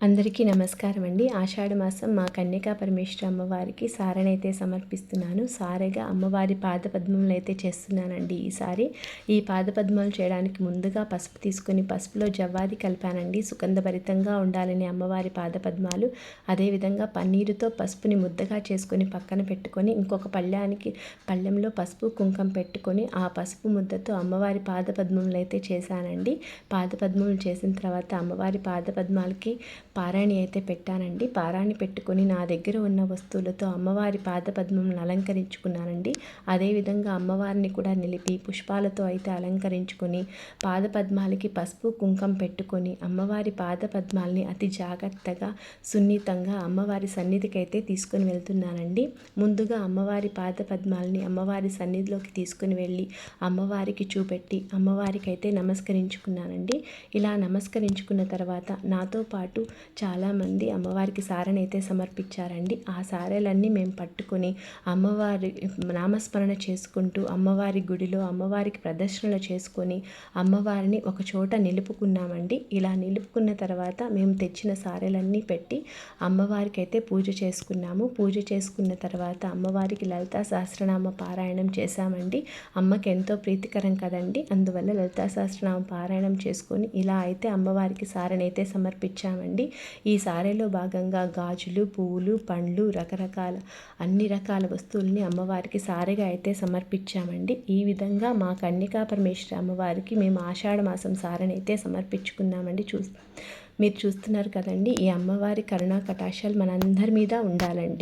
అందరికీ నమస్కారం అండి. ఆషాఢ మాసం మా కన్యకా పరమేశ్వర అమ్మవారికి సారనైతే సమర్పిస్తున్నాను. సారెగా అమ్మవారి పాదపద్మములు అయితే చేస్తున్నానండి ఈసారి. ఈ పాదపద్మలు చేయడానికి ముందుగా పసుపు తీసుకొని పసుపులో జవ్వాది కలిపానండి. సుగంధభరితంగా ఉండాలని అమ్మవారి పాదపద్మాలు. అదేవిధంగా పన్నీరుతో పసుపుని ముద్దగా చేసుకొని పక్కన పెట్టుకొని ఇంకొక పళ్ళానికి పళ్ళెంలో పసుపు కుంకం పెట్టుకొని ఆ పసుపు ముద్దతో అమ్మవారి పాదపద్మములు అయితే చేశానండి. పాదపద్మములు చేసిన తర్వాత అమ్మవారి పాదపద్మాలకి పారాణి అయితే పెట్టానండి. పారాణి పెట్టుకొని నా దగ్గర ఉన్న వస్తువులతో అమ్మవారి పాదపద్మంను అలంకరించుకున్నానండి. అదేవిధంగా అమ్మవారిని కూడా నిలిపి పుష్పాలతో అయితే అలంకరించుకొని పాదపద్మాలకి పసుపు కుంకం పెట్టుకొని అమ్మవారి పాదపద్మాలని అతి జాగ్రత్తగా సున్నితంగా అమ్మవారి సన్నిధికి అయితే తీసుకుని వెళ్తున్నానండి. ముందుగా అమ్మవారి పాదపద్మాలని అమ్మవారి సన్నిధిలోకి తీసుకుని వెళ్ళి అమ్మవారికి చూపెట్టి అమ్మవారికి అయితే నమస్కరించుకున్నానండి. ఇలా నమస్కరించుకున్న తర్వాత నాతో పాటు చాలామంది అమ్మవారికి సారనైతే సమర్పించారండి. ఆ సారెలన్నీ మేము పట్టుకొని అమ్మవారి నామస్మరణ చేసుకుంటూ అమ్మవారి గుడిలో అమ్మవారికి ప్రదర్శనలు చేసుకొని అమ్మవారిని ఒక చోట నిలుపుకున్నామండి. ఇలా నిలుపుకున్న తర్వాత మేము తెచ్చిన సారెలన్నీ పెట్టి అమ్మవారికి అయితే పూజ చేసుకున్నాము. పూజ చేసుకున్న తర్వాత అమ్మవారికి లలితా సహస్రనామ పారాయణం చేశామండి. అమ్మకి ఎంతో ప్రీతికరం కదండి. అందువల్ల లలితా సహస్రనామ పారాయణం చేసుకొని ఇలా అయితే అమ్మవారికి సారనైతే సమర్పించామండి. ఈ సారెలో భాగంగా గాజులు పువ్వులు పండ్లు రకరకాల అన్ని రకాల వస్తువుల్ని అమ్మవారికి సారెగా అయితే సమర్పించామండి. ఈ విధంగా మా కన్యకా పరమేశ్వరి అమ్మవారికి మేము ఆషాఢ మాసం సారనైతే సమర్పించుకున్నామండి. చూ మీరు చూస్తున్నారు కదండి ఈ అమ్మవారి కరుణా కటాక్షాలు మనందరి మీద ఉండాలండి.